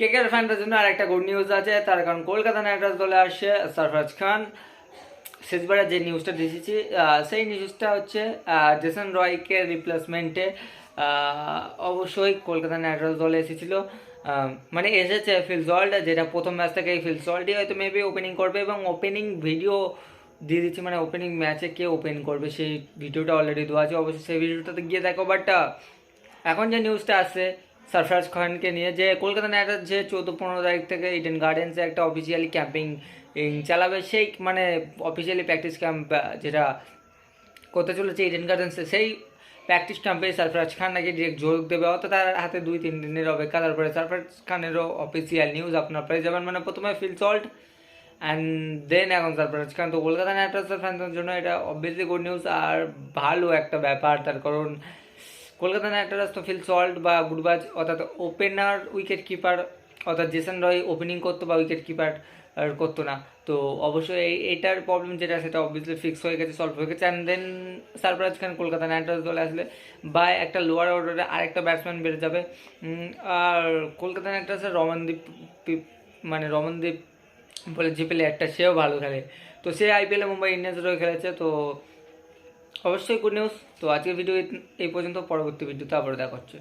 কেকের ফ্যানদের জন্য আর একটা গুড নিউজ আছে? তার কারণ কলকাতা নাইট দলে আসছে সরফরাজ খান। শেষবারে যে নিউজটা দিয়েছি সেই নিউজটা হচ্ছে জেসন রয়কে রিপ্লেসমেন্টে অবশ্যই কলকাতা নাইট দলে এসেছিল। মানে এসেছে ফিল সল্ট যেটা প্রথম ম্যাচ থেকে ফিল সল্টই হয়তো মেবি ওপেনিং করবে এবং ওপেনিং ভিডিও দিয়ে দিচ্ছি মানে ওপেনিং ম্যাচে কে ওপেন করবে, সেই ভিডিওটা অলরেডি দেওয়া আছে। অবশ্যই সেই ভিডিওটাতে গিয়ে দেখো বাট এখন যে নিউজটা আসছে সরফরাজ খানকে নিয়ে যে কলকাতা নাইট যে চৌদ্দ পনেরো তারিখ থেকে ইডেন গার্ডেন্সে একটা অফিসিয়ালি ক্যাম্পিং চালাবে, সেই মানে অফিসিয়ালি প্র্যাকটিস ক্যাম্প যেটা করতে চলেছে ইডেন গার্ডেন্সে সেই প্র্যাকটিস ক্যাম্পে সরফরাজ খান নাকি ডিরেক্ট যোগ দেবে। অর্থাৎ তার হাতে দুই তিন দিনের অপেক্ষা, তারপরে সরফরাজ খানেরও অফিসিয়াল নিউজ আপনার পেয়ে যাবেন। মানে প্রথমে ফিল সল্ট অ্যান্ড দেন এখন সরফরাজ খান তো কলকাতা নাইট রাইডার্সের ফ্যানদের জন্য এটা অবভিয়াসলি গুড নিউজ আর ভালো একটা ব্যাপার তার, কারণ কলকাতা নাইট রাইডার্স তো ফিল সল্ট বা গুডবাজ, অর্থাৎ ওপেনার উইকেট কিপার অর্থাৎ জেসন রয় ওপেনিং করতো বা উইকেট কিপার করতো না। তো অবশ্যই এই এইটার প্রবলেম যেটা, সেটা অবভিয়াসলি ফিক্স হয়ে গেছে সলভ হয়ে গেছে। And then Sarfaraz Khan Kolkata Knight Riders দলে আসলে বা একটা লোয়ার অর্ডারে আরেকটা ব্যাটসম্যান বেড়ে যাবে। আর কলকাতা নাইট রাইডার্সের রমনদীপ মানে রমনদীপ বলে যে প্লেয়ারটা সেও ভালো খেলে। তো সে আইপিএলে মুম্বাই ইন্ডিয়ান্সের হয়ে খেলেছে। তো অবশ্যই গুড নিউজ তো আজকের ভিডিও এই পর্যন্ত পরবর্তী ভিডিওতে আবারও দেখা হচ্ছে।